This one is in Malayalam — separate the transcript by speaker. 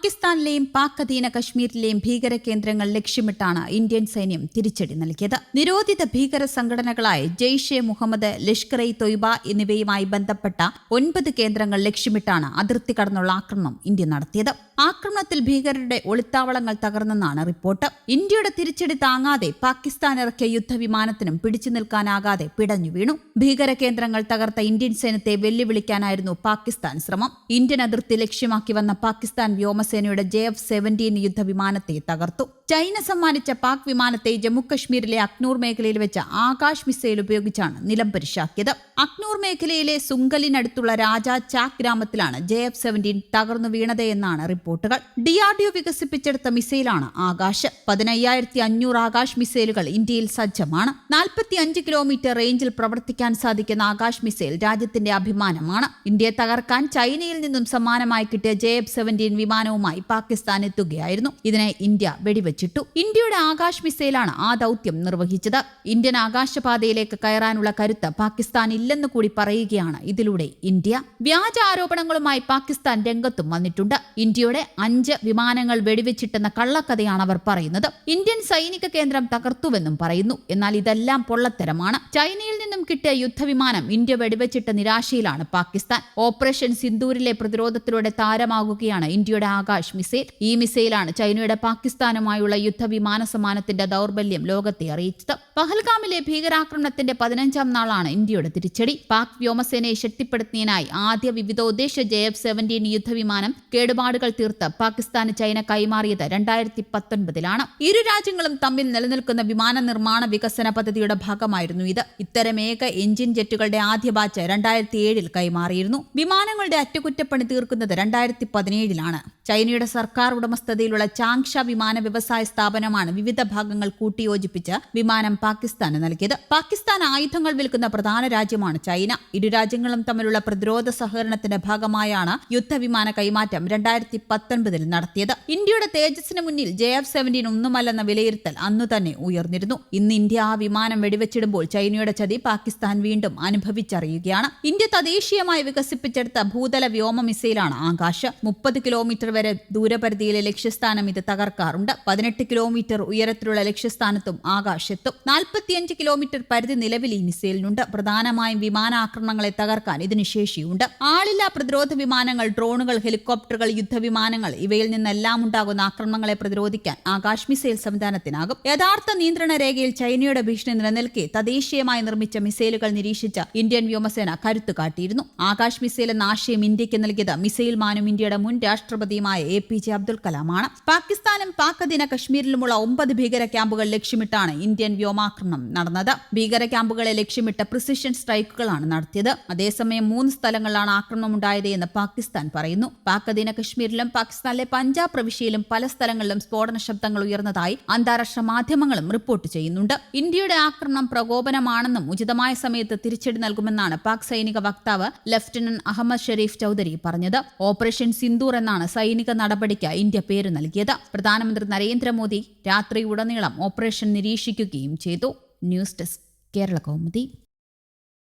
Speaker 1: പാകിസ്ഥാനിലെയും പാക് അധീന കശ്മീരിലെയും ഭീകര കേന്ദ്രങ്ങൾ ലക്ഷ്യമിട്ടാണ് ഇന്ത്യൻ സൈന്യം തിരിച്ചടി നൽകിയത് നിരോധിത ഭീകര സംഘടനകളായ ജെയ്ഷെ മുഹമ്മദ് ലഷ്കർ ഇ തൊയ്ബ എന്നിവയുമായി ബന്ധപ്പെട്ട ഒൻപത് കേന്ദ്രങ്ങൾ ലക്ഷ്യമിട്ടാണ് അതിർത്തി കടന്നുള്ള ആക്രമണം ഇന്ത്യ നടത്തിയത് ആക്രമണത്തിൽ ഭീകരരുടെ ഒളിത്താവളങ്ങൾ തകർന്നെന്നാണ് റിപ്പോർട്ട് ഇന്ത്യയുടെ തിരിച്ചടി താങ്ങാതെ പാകിസ്ഥാൻ ഇറക്കിയ യുദ്ധവിമാനത്തിനും പിടിച്ചു നിൽക്കാനാകാതെ പിടഞ്ഞു വീണു ഭീകര കേന്ദ്രങ്ങൾ തകർത്ത ഇന്ത്യൻ സേനത്തെ വെല്ലുവിളിക്കാനായിരുന്നു പാകിസ്ഥാൻ ശ്രമം ഇന്ത്യൻ അതിർത്തി ലക്ഷ്യമാക്കി വന്ന പാകിസ്ഥാൻ വ്യോമസേനയുടെ ജെ എഫ് സെവന്റീൻ യുദ്ധവിമാനത്തെ തകർത്തു ചൈന സമ്മാനിച്ച പാക് വിമാനത്തെ ജമ്മുകശ്മീരിലെ അക്നൂർ മേഖലയിൽ വെച്ച് ആകാശ് മിസൈൽ ഉപയോഗിച്ചാണ് നിലംപരിശാക്കിയത് അക്നൂർ മേഖലയിലെ സുങ്കലിനടുത്തുള്ള രാജാ ചാക് ഗ്രാമത്തിലാണ് ജെ എഫ് സെവന്റീൻ തകർന്നു വീണത് എന്നാണ് റിപ്പോർട്ട് റിപ്പോർട്ടുകൾ ഡി ആർ ഡി ഒ വികസിപ്പിച്ചെടുത്ത മിസൈലാണ് ആകാശ് പതിനയ്യായിരത്തി അഞ്ഞൂറ് ആകാശ് മിസൈലുകൾ ഇന്ത്യയിൽ സജ്ജമാണ് നാൽപ്പത്തി അഞ്ച് കിലോമീറ്റർ റേഞ്ചിൽ പ്രവർത്തിക്കാൻ സാധിക്കുന്ന ആകാശ് മിസൈൽ രാജ്യത്തിന്റെ അഭിമാനമാണ് ഇന്ത്യയെ തകർക്കാൻ ചൈനയിൽ നിന്നും സമാനമായി കിട്ടിയ ജെ എഫ് സെവന്റീൻ വിമാനവുമായി പാകിസ്ഥാൻ എത്തുകയായിരുന്നു ഇതിനെ ഇന്ത്യ വെടിവെച്ചിട്ടു ഇന്ത്യയുടെ ആകാശ് മിസൈലാണ് ആ ദൗത്യം നിർവഹിച്ചത് ഇന്ത്യൻ ആകാശപാതയിലേക്ക് കയറാനുള്ള കരുത്ത് പാകിസ്ഥാൻ ഇല്ലെന്ന് കൂടി പറയുകയാണ് ഇതിലൂടെ ഇന്ത്യ വ്യാജ ആരോപണങ്ങളുമായി പാകിസ്ഥാൻ രംഗത്തും വന്നിട്ടുണ്ട് ഇന്ത്യയുടെ ഉൾപ്പെടെ അഞ്ച് വിമാനങ്ങൾ വെടിവെച്ചിട്ടെന്ന കള്ളക്കഥയാണ് അവർ പറയുന്നത് ഇന്ത്യൻ സൈനിക കേന്ദ്രം തകർത്തുവെന്നും പറയുന്നു എന്നാൽ ഇതെല്ലാം പൊള്ളത്തരമാണ് ചൈനയിൽ നിന്നും കിട്ടിയ യുദ്ധവിമാനം ഇന്ത്യ വെടിവെച്ചിട്ട നിരാശയിലാണ് പാകിസ്ഥാൻ ഓപ്പറേഷൻ സിന്ദൂരിലെ പ്രതിരോധത്തിലൂടെ താരമാകുകയാണ് ഇന്ത്യയുടെ ആകാശ് മിസൈൽ ഈ മിസൈലാണ് ചൈനയുടെ പാകിസ്ഥാനുമായുള്ള യുദ്ധവിമാന സമാനത്തിന്റെ ദൗർബല്യം ലോകത്തെ അറിയിച്ചത് പഹൽഗാമിലെ ഭീകരാക്രമണത്തിന്റെ പതിനഞ്ചാം നാളാണ് ഇന്ത്യയുടെ തിരിച്ചടി പാക് വ്യോമസേനയെ ശക്തിപ്പെടുത്തുന്നതിനായി ആദ്യ വിവിധോദ്ദേശ ജെ എഫ് സെവന്റീൻ യുദ്ധവിമാനം കേടുപാടുകൾ തീർത്ത് പാകിസ്ഥാന് ചൈന കൈമാറിയത് രണ്ടായിരത്തി പത്തൊൻപതിലാണ് ഇരു രാജ്യങ്ങളും തമ്മിൽ നിലനിൽക്കുന്ന വിമാന നിർമ്മാണ വികസന പദ്ധതിയുടെ ഭാഗമായിരുന്നു ഇത് ഇത്തരം അനേക എഞ്ചിൻ ജെറ്റുകളുടെ ആദ്യ ബാച്ച് രണ്ടായിരത്തി ഏഴിൽ കൈമാറിയിരുന്നു വിമാനങ്ങളുടെ അറ്റകുറ്റപ്പണി തീർക്കുന്നത് രണ്ടായിരത്തി പതിനേഴിലാണ് ചൈനയുടെ സർക്കാർ ഉടമസ്ഥതയിലുള്ള ചാങ്ഷ വിമാന വ്യവസായ സ്ഥാപനമാണ് വിവിധ ഭാഗങ്ങൾ കൂട്ടിയോജിപ്പിച്ച് വിമാനം പാകിസ്ഥാന് നൽകിയത് പാകിസ്ഥാൻ ആയുധങ്ങൾ വിൽക്കുന്ന പ്രധാന രാജ്യമാണ് ചൈന ഇരു രാജ്യങ്ങളും തമ്മിലുള്ള പ്രതിരോധ സഹകരണത്തിന്റെ ഭാഗമായാണ് യുദ്ധവിമാന കൈമാറ്റം രണ്ടായിരത്തി പത്തൊൻപതിൽ നടത്തിയത് ഇന്ത്യയുടെ തേജസ്സിന് മുന്നിൽ ജെ എഫ് സെവൻറ്റീൻ ഒന്നുമല്ലെന്ന വിലയിരുത്തൽ അന്നു തന്നെ ഉയർന്നിരുന്നു ഇന്ന് ഇന്ത്യ ആ വിമാനം വെടിവെച്ചിടുമ്പോൾ ചൈനയുടെ ചതി പാകിസ്ഥാൻ പാകിസ്ഥാൻ വീണ്ടും അനുഭവിച്ചറിയുകയാണ് ഇന്ത്യ തദ്ദേശീയമായി വികസിപ്പിച്ചെടുത്ത ഭൂതല വ്യോമ മിസൈലാണ് ആകാശ് മുപ്പത് കിലോമീറ്റർ വരെ ദൂരപരിധിയിലെ ലക്ഷ്യസ്ഥാനം ഇത് തകർക്കാറുണ്ട് പതിനെട്ട് കിലോമീറ്റർ ഉയരത്തിലുള്ള ലക്ഷ്യസ്ഥാനത്തും ആകാശത്തും നാൽപ്പത്തിയഞ്ച് കിലോമീറ്റർ പരിധി നിലവിൽ ഈ മിസൈലിനുണ്ട് പ്രധാനമായും വിമാനാക്രമണങ്ങളെ തകർക്കാൻ ഇതിന് ശേഷിയുണ്ട് ആളില്ലാ പ്രതിരോധ വിമാനങ്ങൾ ഡ്രോണുകൾ ഹെലികോപ്റ്ററുകൾ യുദ്ധവിമാനങ്ങൾ ഇവയിൽ നിന്നെല്ലാം ഉണ്ടാകുന്ന ആക്രമണങ്ങളെ പ്രതിരോധിക്കാൻ ആകാശ് മിസൈൽ സംവിധാനത്തിനാകും യഥാർത്ഥ നിയന്ത്രണ രേഖയിൽ ചൈനയുടെ ഭീഷണി നിലനിൽക്കെ തദ്ദേശീയമായി നിർമ്മിച്ച മിസൈലുകൾ നിരീക്ഷിച്ച് ഇന്ത്യൻ വ്യോമസേന കരുത്തു കാട്ടിയിരുന്നു ആകാശ് മിസൈൽ എന്ന ആശയം ഇന്ത്യക്ക് നൽകിയത് മിസൈൽ മാനും ഇന്ത്യയുടെ മുൻ രാഷ്ട്രപതിയുമായ എ പി ജെ അബ്ദുൾ കലാമാണ് പാകിസ്ഥാനും പാക് അധീന കശ്മീരിലുമുള്ള ഒമ്പത് ഭീകര ക്യാമ്പുകൾ ലക്ഷ്യമിട്ടാണ് ഇന്ത്യൻ വ്യോമാക്രമണം നടന്നത് ഭീകര ക്യാമ്പുകളെ ലക്ഷ്യമിട്ട് പ്രിസിഷൻ സ്ട്രൈക്കുകളാണ് നടത്തിയത് അതേസമയം മൂന്ന് സ്ഥലങ്ങളിലാണ് ആക്രമണം ഉണ്ടായത് എന്ന് പാകിസ്ഥാൻ പറയുന്നു പാക് അധീന കശ്മീരിലും പാകിസ്ഥാനിലെ പഞ്ചാബ് പ്രവിശ്യയിലും പല സ്ഥലങ്ങളിലും സ്ഫോടന ശബ്ദങ്ങൾ ഉയർന്നതായി അന്താരാഷ്ട്ര മാധ്യമങ്ങളും റിപ്പോർട്ട് ചെയ്യുന്നുണ്ട് ഇന്ത്യയുടെ ആക്രമണം പ്രകോപനമാണെന്നും ഉചിത ഉചിതമായ സമയത്ത് തിരിച്ചടി നൽകുമെന്നാണ് പാക് സൈനിക വക്താവ് ലഫ്റ്റനന്റ് അഹമ്മദ് ഷെരീഫ് ചൌധരി പറഞ്ഞത് ഓപ്പറേഷൻ സിന്ദൂർ എന്നാണ് സൈനിക നടപടിക്ക് ഇന്ത്യ പേര് നൽകിയത് പ്രധാനമന്ത്രി നരേന്ദ്രമോദി രാത്രി ഉടനീളം ഓപ്പറേഷൻ നിരീക്ഷിക്കുകയും ചെയ്തു ന്യൂസ് ഡെസ്ക് കേരള കൗമുദി